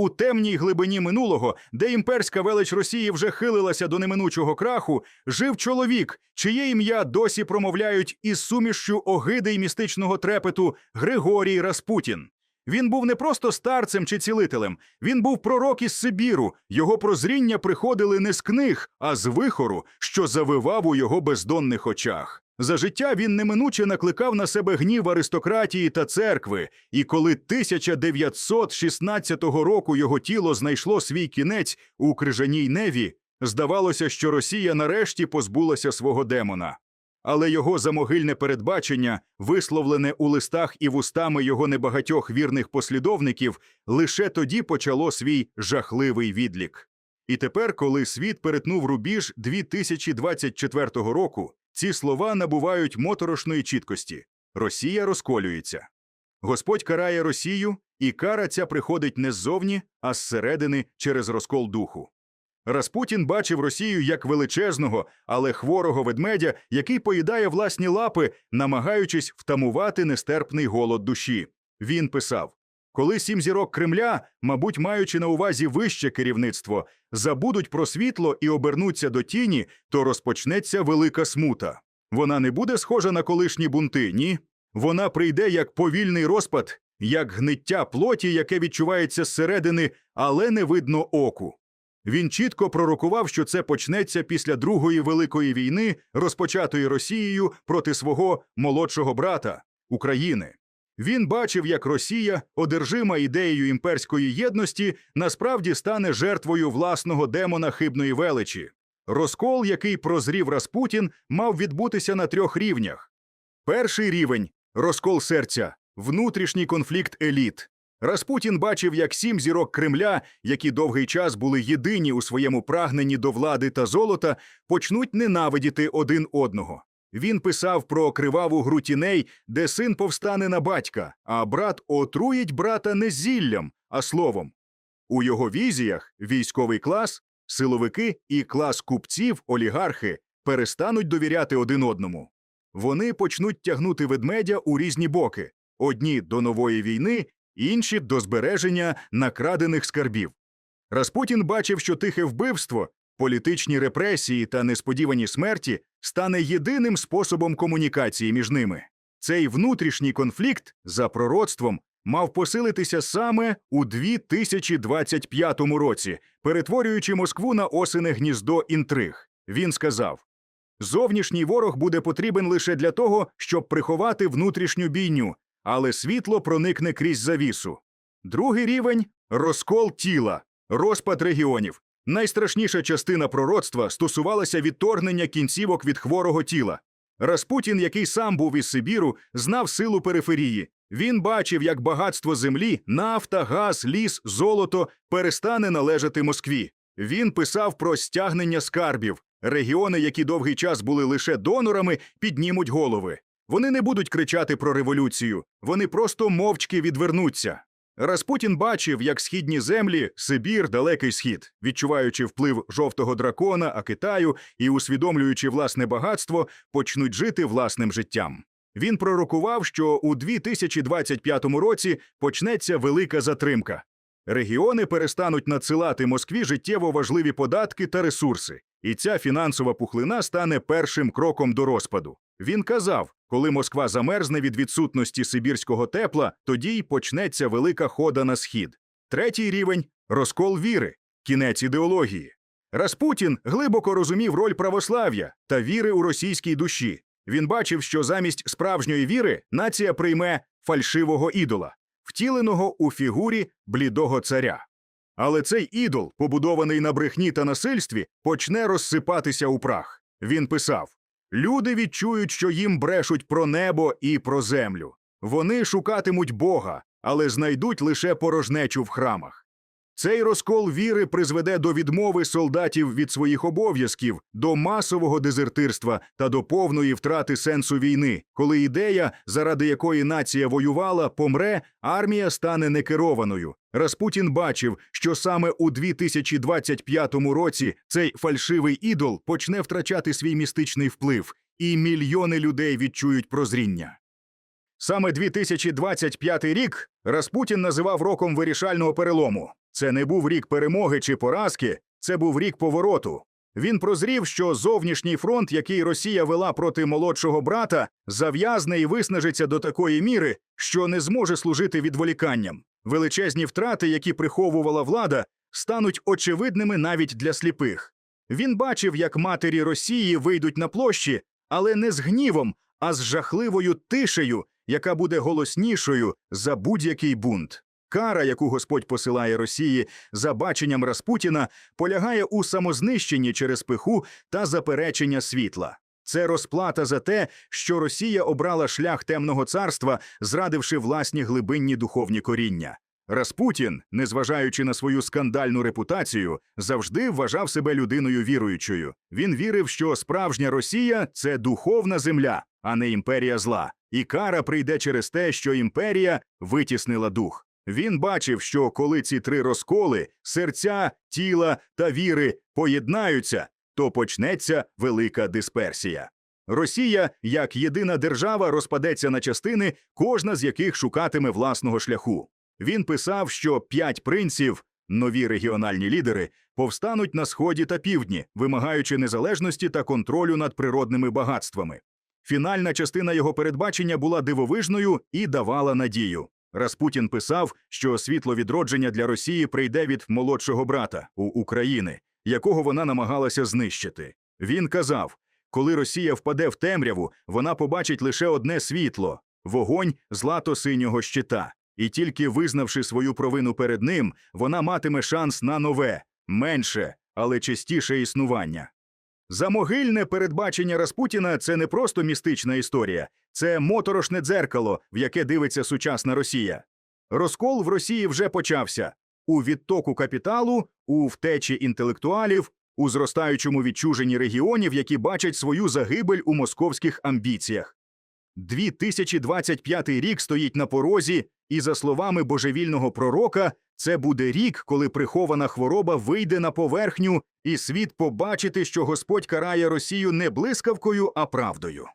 У темній глибині минулого, де імперська велич Росії вже хилилася до неминучого краху, жив чоловік, чиє ім'я досі промовляють із сумішшю огиди й містичного трепету Григорій Распутін. Він був не просто старцем чи цілителем, він був пророк із Сибіру. Його прозріння приходили не з книг, а з вихору, що завивав у його бездонних очах. За життя він неминуче накликав на себе гнів аристократії та церкви, і коли 1916 року його тіло знайшло свій кінець у крижаній неві, здавалося, що Росія нарешті позбулася свого демона. Але його замогильне передбачення, висловлене у листах і вустами його небагатьох вірних послідовників, лише тоді почало свій жахливий відлік. І тепер, коли світ перетнув рубіж 2024 року, ці слова набувають моторошної чіткості. Росія розколюється. Господь карає Росію, і кара ця приходить не ззовні, а зсередини через розкол духу. Распутін бачив Росію як величезного, але хворого ведмедя, який поїдає власні лапи, намагаючись втамувати нестерпний голод душі. Він писав: коли сім зірок Кремля, мабуть, маючи на увазі вище керівництво, забудуть про світло і обернуться до тіні, то розпочнеться велика смута. Вона не буде схожа на колишні бунти, ні. Вона прийде як повільний розпад, як гниття плоті, яке відчувається зсередини, але не видно оку. Він чітко пророкував, що це почнеться після Другої великої війни, розпочатої Росією проти свого молодшого брата України. Він бачив, як Росія, одержима ідеєю імперської єдності, насправді стане жертвою власного демона хибної величі. Розкол, який прозрів Распутін, мав відбутися на трьох рівнях. Перший рівень розкол серця, внутрішній конфлікт еліт. Распутін бачив, як сім зірок Кремля, які довгий час були єдині у своєму прагненні до влади та золота, почнуть ненавидіти один одного. Він писав про криваву гру тіней, де син повстане на батька, а брат отруїть брата не зіллям, а словом. У його візіях військовий клас, силовики і клас купців, олігархи перестануть довіряти один одному. Вони почнуть тягнути ведмедя у різні боки: одні до нової війни, інші до збереження накрадених скарбів. Распутін бачив, що тихе вбивство, політичні репресії та несподівані смерті стане єдиним способом комунікації між ними. Цей внутрішній конфлікт за пророцтвом мав посилитися саме у 2025 році, перетворюючи Москву на осине гніздо інтриг. Він сказав: зовнішній ворог буде потрібен лише для того, щоб приховати внутрішню бійню, але світло проникне крізь завісу. Другий рівень розкол тіла, розпад регіонів. Найстрашніша частина пророцтва стосувалася відторгнення кінцівок від хворого тіла. Распутін, який сам був із Сибіру, знав силу периферії. Він бачив, як багатство землі, нафта, газ, ліс, золото перестане належати Москві. Він писав про стягнення скарбів. Регіони, які довгий час були лише донорами, піднімуть голови. Вони не будуть кричати про революцію, вони просто мовчки відвернуться. Распутін бачив, як східні землі, Сибір, далекий схід, відчуваючи вплив жовтого дракона, а Китаю і усвідомлюючи власне багатство, почнуть жити власним життям. Він пророкував, що у 2025 році почнеться велика затримка. Регіони перестануть надсилати Москві життєво важливі податки та ресурси, і ця фінансова пухлина стане першим кроком до розпаду. Він казав, коли Москва замерзне від відсутності сибірського тепла, тоді й почнеться велика хода на схід. Третій рівень розкол віри, кінець ідеології. Распутін глибоко розумів роль православ'я та віри у російській душі. Він бачив, що замість справжньої віри нація прийме фальшивого ідола, втіленого у фігурі блідого царя. Але цей ідол, побудований на брехні та насильстві, почне розсипатися у прах. Він писав: Люди відчують, що їм брешуть про небо і про землю. Вони шукатимуть Бога, але знайдуть лише порожнечу в храмах. Цей розкол віри призведе до відмови солдатів від своїх обов'язків, до масового дезертирства та до повної втрати сенсу війни. Коли ідея, заради якої нація воювала, помре, армія стане некерованою. Распутін бачив, що саме у 2025 році цей фальшивий ідол почне втрачати свій містичний вплив, і мільйони людей відчують прозріння. Саме 2025 рік Распутін називав роком вирішального перелому. Це не був рік перемоги чи поразки, це був рік повороту. Він прозрів, що зовнішній фронт, який Росія вела проти молодшого брата, зав'язне і виснажиться до такої міри, що не зможе служити відволіканням. Величезні втрати, які приховувала влада, стануть очевидними навіть для сліпих. Він бачив, як матері Росії вийдуть на площі, але не з гнівом, а з жахливою тишею, яка буде голоснішою за будь-який бунт. Кара, яку Господь посилає Росії за баченням Распутіна, полягає у самознищенні через пиху та заперечення світла. Це розплата за те, що Росія обрала шлях темного царства, зрадивши власні глибинні духовні коріння. Распутін, незважаючи на свою скандальну репутацію, завжди вважав себе людиною віруючою. Він вірив, що справжня Росія це духовна земля, а не імперія зла. І кара прийде через те, що імперія витіснила дух. Він бачив, що коли ці три розколи серця, тіла та віри поєднаються, то почнеться велика дисперсія. Росія, як єдина держава, розпадеться на частини, кожна з яких шукатиме власного шляху. Він писав, що п'ять принців, нові регіональні лідери, повстануть на сході та півдні, вимагаючи незалежності та контролю над природними багатствами. Фінальна частина його передбачення була дивовижною і давала надію. Распутін писав, що світло відродження для Росії прийде від молодшого брата у України, якого вона намагалася знищити. Він казав: коли Росія впаде в темряву, вона побачить лише одне світло вогонь злато-синього щита. І тільки визнавши свою провину перед ним, вона матиме шанс на нове, менше, але чистіше існування. Замогильне передбачення Распутіна це не просто містична історія, це моторошне дзеркало, в яке дивиться сучасна Росія. Розкол в Росії вже почався у відтоку капіталу, у втечі інтелектуалів, у зростаючому відчуженні регіонів, які бачать свою загибель у московських амбіціях. 2025 рік стоїть на порозі, і, за словами божевільного пророка, це буде рік, коли прихована хвороба вийде на поверхню, і світ побачити, що Господь карає Росію не блискавкою, а правдою.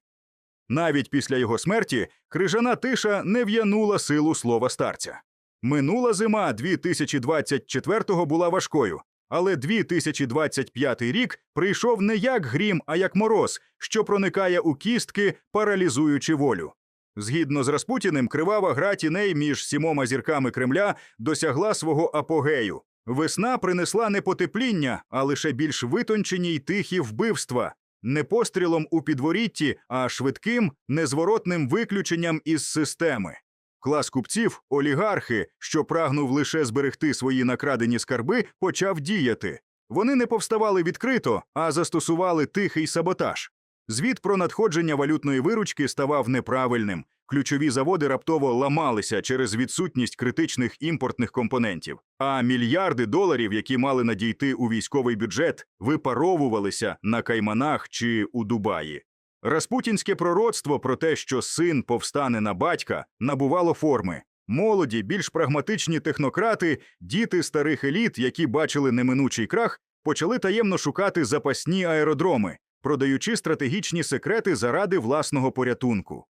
Навіть після його смерті крижана тиша не в'янула силу слова старця. Минула зима 2024-го була важкою, але 2025 рік прийшов не як грім, а як мороз, що проникає у кістки, паралізуючи волю. Згідно з Распутіним, кривава гра тіней між сімома зірками Кремля досягла свого апогею. Весна принесла не потепління, а лише більш витончені й тихі вбивства, не пострілом у підворітті, а швидким, незворотним виключенням із системи. Клас купців, олігархи, що прагнув лише зберегти свої накрадені скарби, почав діяти. Вони не повставали відкрито, а застосували тихий саботаж. Звіт про надходження валютної виручки ставав неправильним. Ключові заводи раптово ламалися через відсутність критичних імпортних компонентів, а мільярди доларів, які мали надійти у військовий бюджет, випаровувалися на кайманах чи у Дубаї. Распутінське пророцтво про те, що син повстане на батька, набувало форми. Молоді, більш прагматичні технократи, діти старих еліт, які бачили неминучий крах, почали таємно шукати запасні аеродроми, продаючи стратегічні секрети заради власного порятунку.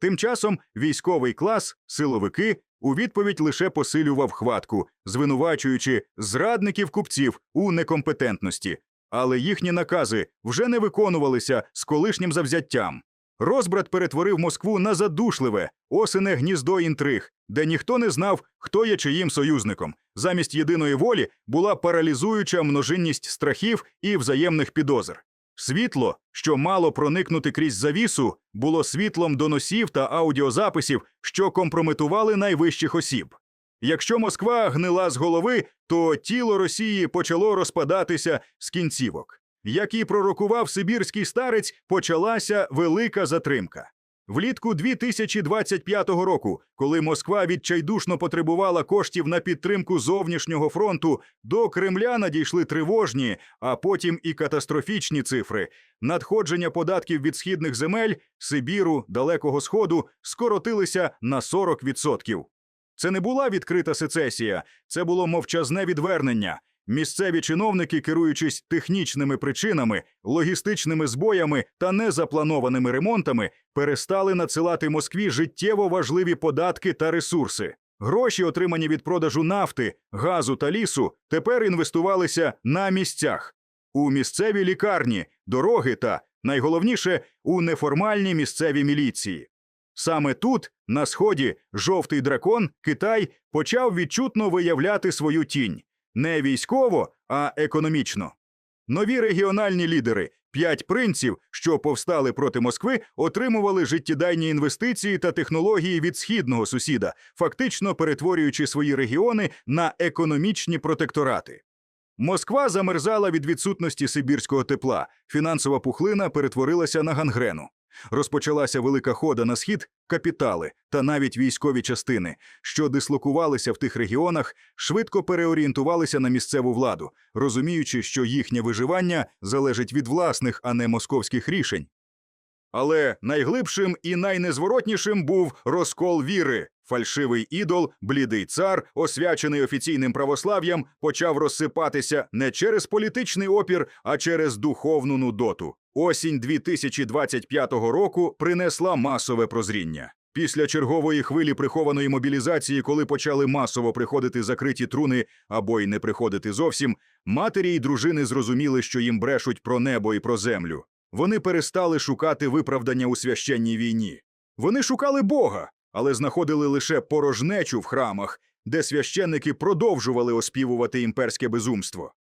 Тим часом військовий клас, силовики, у відповідь лише посилював хватку, звинувачуючи зрадників купців у некомпетентності, але їхні накази вже не виконувалися з колишнім завзяттям. Розбрат перетворив Москву на задушливе, осине гніздо інтриг, де ніхто не знав, хто є чиїм союзником. Замість єдиної волі була паралізуюча множинність страхів і взаємних підозр. Світло, що мало проникнути крізь завісу, було світлом доносів та аудіозаписів, що компрометували найвищих осіб. Якщо Москва гнила з голови, то тіло Росії почало розпадатися з кінцівок. Як і пророкував сибірський старець, почалася велика затримка. Влітку 2025 року, коли Москва відчайдушно потребувала коштів на підтримку зовнішнього фронту, до Кремля надійшли тривожні, а потім і катастрофічні цифри. Надходження податків від східних земель, Сибіру, Далекого Сходу скоротилися на 40%. Це не була відкрита сецесія, це було мовчазне відвернення. Місцеві чиновники, керуючись технічними причинами, логістичними збоями та незапланованими ремонтами, перестали надсилати Москві життєво важливі податки та ресурси. Гроші, отримані від продажу нафти, газу та лісу, тепер інвестувалися на місцях у місцеві лікарні, дороги та, найголовніше, у неформальні місцеві міліції. Саме тут, на сході, жовтий дракон, Китай, почав відчутно виявляти свою тінь не військово, а економічно. Нові регіональні лідери, п'ять принців, що повстали проти Москви, отримували життєдайні інвестиції та технології від східного сусіда, фактично перетворюючи свої регіони на економічні протекторати. Москва замерзала від відсутності сибірського тепла, фінансова пухлина перетворилася на гангрену. Розпочалася велика хода на схід, капітали та навіть військові частини, що дислокувалися в тих регіонах, швидко переорієнтувалися на місцеву владу, розуміючи, що їхнє виживання залежить від власних, а не московських рішень. Але найглибшим і найнезворотнішим був розкол віри. Фальшивий ідол, блідий цар, освячений офіційним православ'ям, почав розсипатися не через політичний опір, а через духовну нудоту. Осінь 2025 року принесла масове прозріння. Після чергової хвилі прихованої мобілізації, коли почали масово приходити закриті труни або й не приходити зовсім, матері й дружини зрозуміли, що їм брешуть про небо і про землю. Вони перестали шукати виправдання у священній війні. Вони шукали Бога, але знаходили лише порожнечу в храмах, де священники продовжували оспівувати імперське безумство.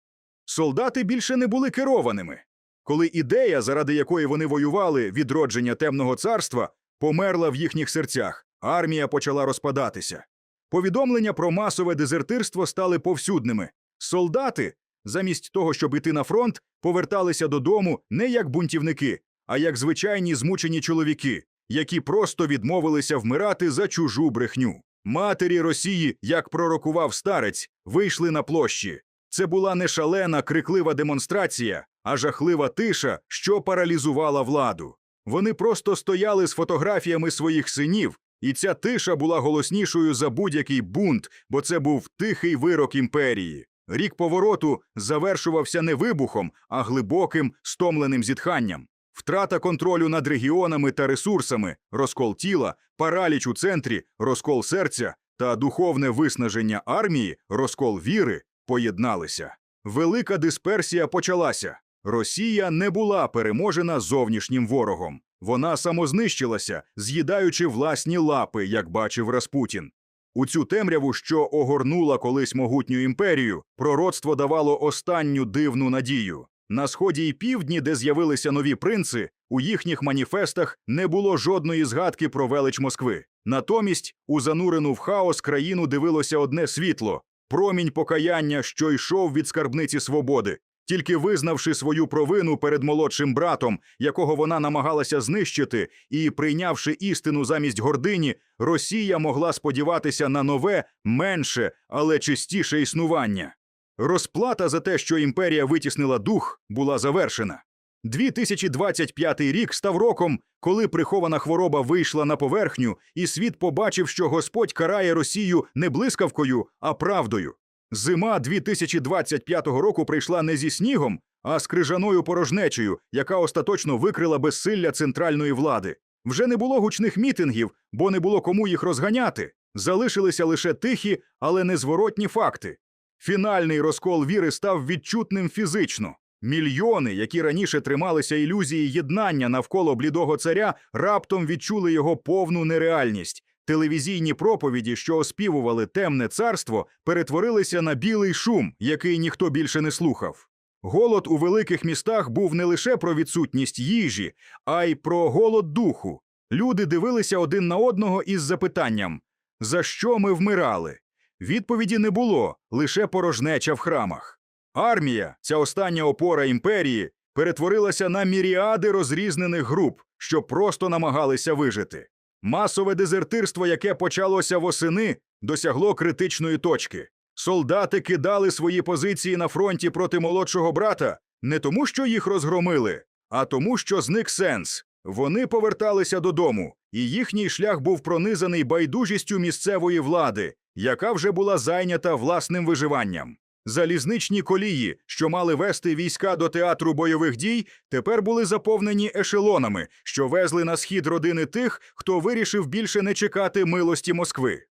Солдати більше не були керованими. Коли ідея, заради якої вони воювали, відродження темного царства, померла в їхніх серцях, армія почала розпадатися. Повідомлення про масове дезертирство стали повсюдними. Солдати, замість того, щоб іти на фронт, поверталися додому не як бунтівники, а як звичайні змучені чоловіки, які просто відмовилися вмирати за чужу брехню. Матері Росії, як пророкував старець, вийшли на площі. Це була не шалена, криклива демонстрація, а жахлива тиша, що паралізувала владу. Вони просто стояли з фотографіями своїх синів, і ця тиша була голоснішою за будь-який бунт, бо це був тихий вирок імперії. Рік повороту завершувався не вибухом, а глибоким, стомленим зітханням. Втрата контролю над регіонами та ресурсами, розкол тіла, параліч у центрі, розкол серця та духовне виснаження армії, розкол віри поєдналися. Велика дисперсія почалася. Росія не була переможена зовнішнім ворогом. Вона самознищилася, з'їдаючи власні лапи, як бачив Распутін. У цю темряву, що огорнула колись могутню імперію, пророцтво давало останню дивну надію. На сході і півдні, де з'явилися нові принци, у їхніх маніфестах не було жодної згадки про велич Москви. Натомість у занурену в хаос країну дивилося одне світло промінь покаяння, що йшов від скарбниці свободи. Тільки визнавши свою провину перед молодшим братом, якого вона намагалася знищити, і прийнявши істину замість гордині, Росія могла сподіватися на нове, менше, але чистіше існування. Розплата за те, що імперія витіснила дух, була завершена. 2025 рік став роком, коли прихована хвороба вийшла на поверхню, і світ побачив, що Господь карає Росію не блискавкою, а правдою. Зима 2025 року прийшла не зі снігом, а з крижаною порожнечею, яка остаточно викрила безсилля центральної влади. Вже не було гучних мітингів, бо не було кому їх розганяти. Залишилися лише тихі, але незворотні факти. Фінальний розкол віри став відчутним фізично. Мільйони, які раніше трималися ілюзії єднання навколо блідого царя, раптом відчули його повну нереальність. Телевізійні проповіді, що оспівували темне царство, перетворилися на білий шум, який ніхто більше не слухав. Голод у великих містах був не лише про відсутність їжі, а й про голод духу. Люди дивилися один на одного із запитанням: за що ми вмирали? Відповіді не було, лише порожнеча в храмах. Армія, ця остання опора імперії, перетворилася на міріади розрізнених груп, що просто намагалися вижити. Масове дезертирство, яке почалося восени, досягло критичної точки. Солдати кидали свої позиції на фронті проти молодшого брата не тому, що їх розгромили, а тому, що зник сенс. Вони поверталися додому, і їхній шлях був пронизаний байдужістю місцевої влади, яка вже була зайнята власним виживанням. Залізничні колії, що мали вести війська до театру бойових дій, тепер були заповнені ешелонами, що везли на схід родини тих, хто вирішив більше не чекати милості Москви.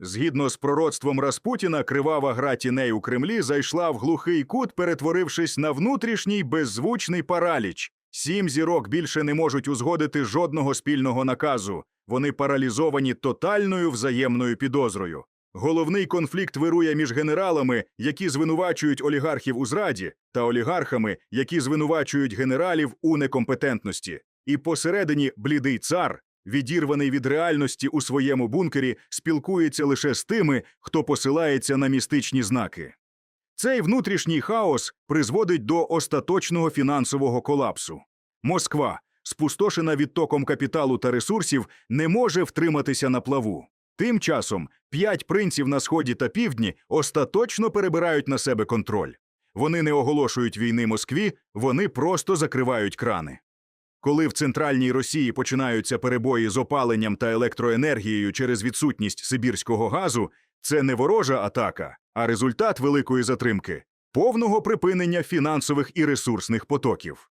Згідно з пророцтвом Распутіна, кривава гра тіней у Кремлі зайшла в глухий кут, перетворившись на внутрішній беззвучний параліч. Сім зірок більше не можуть узгодити жодного спільного наказу. Вони паралізовані тотальною взаємною підозрою. Головний конфлікт вирує між генералами, які звинувачують олігархів у зраді, та олігархами, які звинувачують генералів у некомпетентності. І посередині блідий цар, відірваний від реальності у своєму бункері, спілкується лише з тими, хто посилається на містичні знаки. Цей внутрішній хаос призводить до остаточного фінансового колапсу. Москва, спустошена відтоком капіталу та ресурсів, не може втриматися на плаву. Тим часом п'ять принців на сході та півдні остаточно перебирають на себе контроль. Вони не оголошують війни Москві, вони просто закривають крани. Коли в центральній Росії починаються перебої з опаленням та електроенергією через відсутність сибірського газу, це не ворожа атака, а результат великої затримки повного припинення фінансових і ресурсних потоків.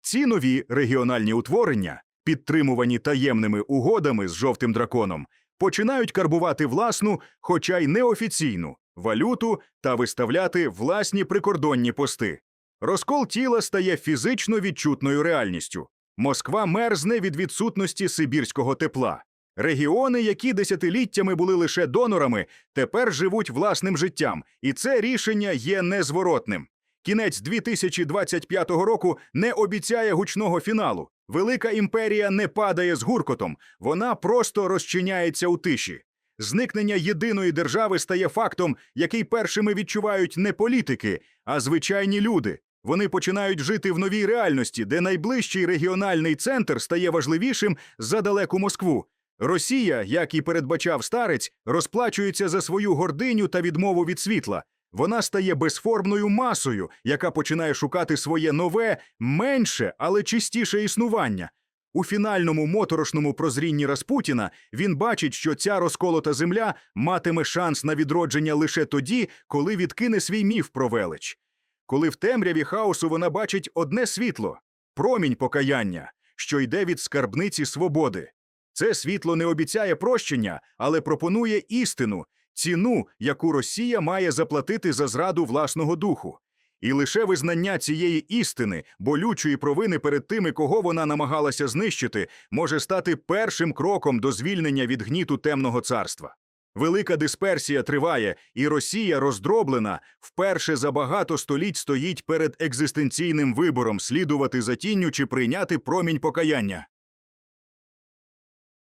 Ці нові регіональні утворення, підтримувані таємними угодами з жовтим драконом, починають карбувати власну, хоча й неофіційну, валюту та виставляти власні прикордонні пости. Розкол тіла стає фізично відчутною реальністю. Москва мерзне від відсутності сибірського тепла. Регіони, які десятиліттями були лише донорами, тепер живуть власним життям, і це рішення є незворотним. Кінець 2025 року не обіцяє гучного фіналу. Велика імперія не падає з гуркотом, вона просто розчиняється у тиші. Зникнення єдиної держави стає фактом, який першими відчувають не політики, а звичайні люди. Вони починають жити в новій реальності, де найближчий регіональний центр стає важливішим за далеку Москву. Росія, як і передбачав старець, розплачується за свою гординю та відмову від світла. Вона стає безформною масою, яка починає шукати своє нове, менше, але чистіше існування. У фінальному моторошному прозрінні Распутіна він бачить, що ця розколота земля матиме шанс на відродження лише тоді, коли відкине свій міф про велич. Коли в темряві хаосу вона бачить одне світло промінь покаяння, що йде від скарбниці свободи. Це світло не обіцяє прощення, але пропонує істину, ціну, яку Росія має заплатити за зраду власного духу. І лише визнання цієї істини, болючої провини перед тими, кого вона намагалася знищити, може стати першим кроком до звільнення від гніту темного царства. Велика дисперсія триває, і Росія, роздроблена, вперше за багато століть стоїть перед екзистенційним вибором слідувати за тінню чи прийняти промінь покаяння.